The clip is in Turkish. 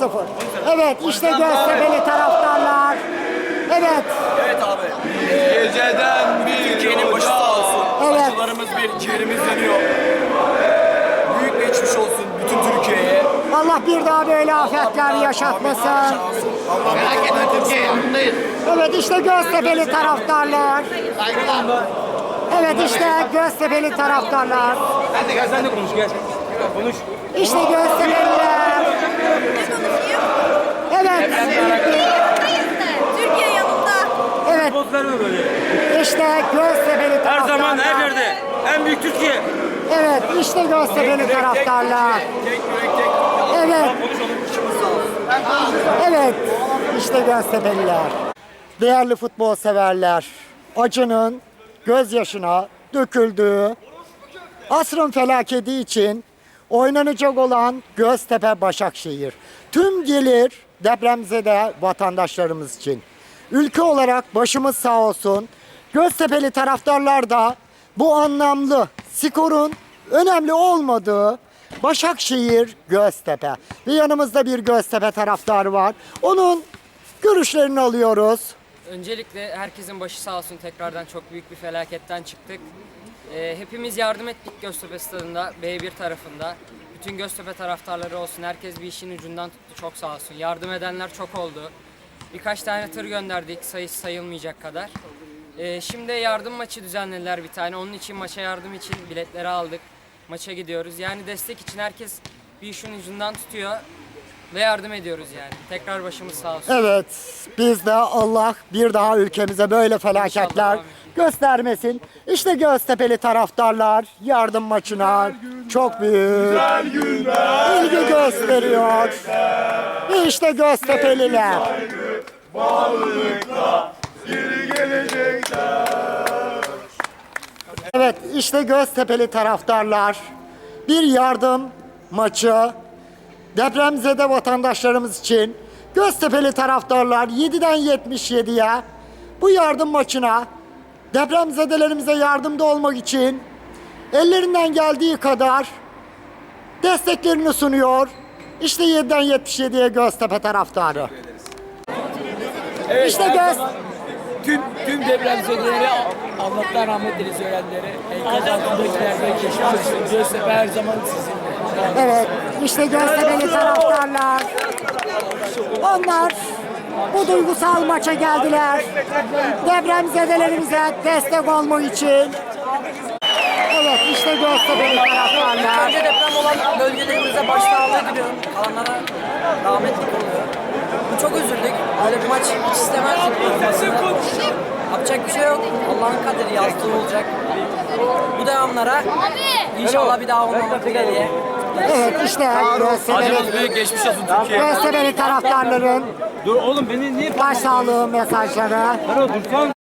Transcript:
1-0. Evet işte Göztepe'li taraftarlar. Evet. Evet abi. Geceden bir Türkiye'nin başı sağ olsun. Evet. Acılarımız bir, ciğerimiz yanıyor. Büyük geçmiş olsun bütün Türkiye'ye. Allah bir daha böyle afetler yaşatmasın. Allah Felaketin Türkiye yanındayız. Evet işte Göztepe'li taraftarlar. Evet işte Göztepe'li taraftarlar. De gel sen de konuş gel. Konuş. İşte Göztepe'liler. Evet. Türkiye yanında. Evet böyle. işte Göztepe'li Her taraftarlar. zaman her yerde. En büyük Türkiye. Evet işte Göztepe'li taraftarlar. Evet. Evet, işte Göztepe'liler. Değerli futbol severler, acının gözyaşına döküldüğü asrın felaketi için oynanacak olan Göztepe Başakşehir. Tüm gelir depremzede vatandaşlarımız için. Ülke olarak başımız sağ olsun. Göztepe'li taraftarlar da bu anlamlı skorun önemli olmadığı Başakşehir Göztepe. Ve yanımızda bir Göztepe taraftarı var. Onun görüşlerini alıyoruz. Öncelikle herkesin başı sağ olsun tekrardan çok büyük bir felaketten çıktık. Ee, hepimiz yardım ettik Göztepe stadında, B1 tarafında. Bütün Göztepe taraftarları olsun, herkes bir işin ucundan tuttu çok sağ olsun. Yardım edenler çok oldu. Birkaç tane tır gönderdik sayısı sayılmayacak kadar. Ee, şimdi yardım maçı düzenlediler bir tane. Onun için maça yardım için biletleri aldık. Maça gidiyoruz. Yani destek için herkes bir işin ucundan tutuyor ve yardım ediyoruz yani. Tekrar başımız sağ olsun. Evet, biz de Allah bir daha ülkemize böyle felaketler göstermesin. İşte Göztepe'li taraftarlar yardım maçına çok büyük ilgi gösteriyor. İşte Göztepe'liler. Evet, işte Göztepe'li taraftarlar bir yardım maçı depremzede vatandaşlarımız için Göztepe'li taraftarlar 7'den 77'ye bu yardım maçına depremzedelerimize yardımda olmak için ellerinden geldiği kadar desteklerini sunuyor. İşte 7'den 77'ye Göztepe taraftarı. Evet, İşte göz- Tüm, tüm depremzedelere Allah'tan rahmet dileriz ölenlere. Enkaz altındakilerde olsun. Göztepe her zaman sizinle. Evet, işte Göztepe'li taraftarlar. Onlar bu duygusal maça geldiler. Depremzedelerimize destek olmak için. Evet, işte Göztepe'li taraftarlar. Önce deprem olan bölgelerimize başsağlığı diliyorum. Kalanlara rahmetlik oluyor. Bu çok üzüldük. Böyle bir maç hiç istemezdik olmasını. Yapacak bir şey yok. Allah'ın kaderi yazdığı olacak. Bu devamlara inşallah bir daha olmamak dileğiyle. Evet, işte Göztepe'li, büyük geçmiş olsun Türkiye. Göztepe'li taraftarların Dur oğlum beni niye başsağlığı mesajları. Dur dursan.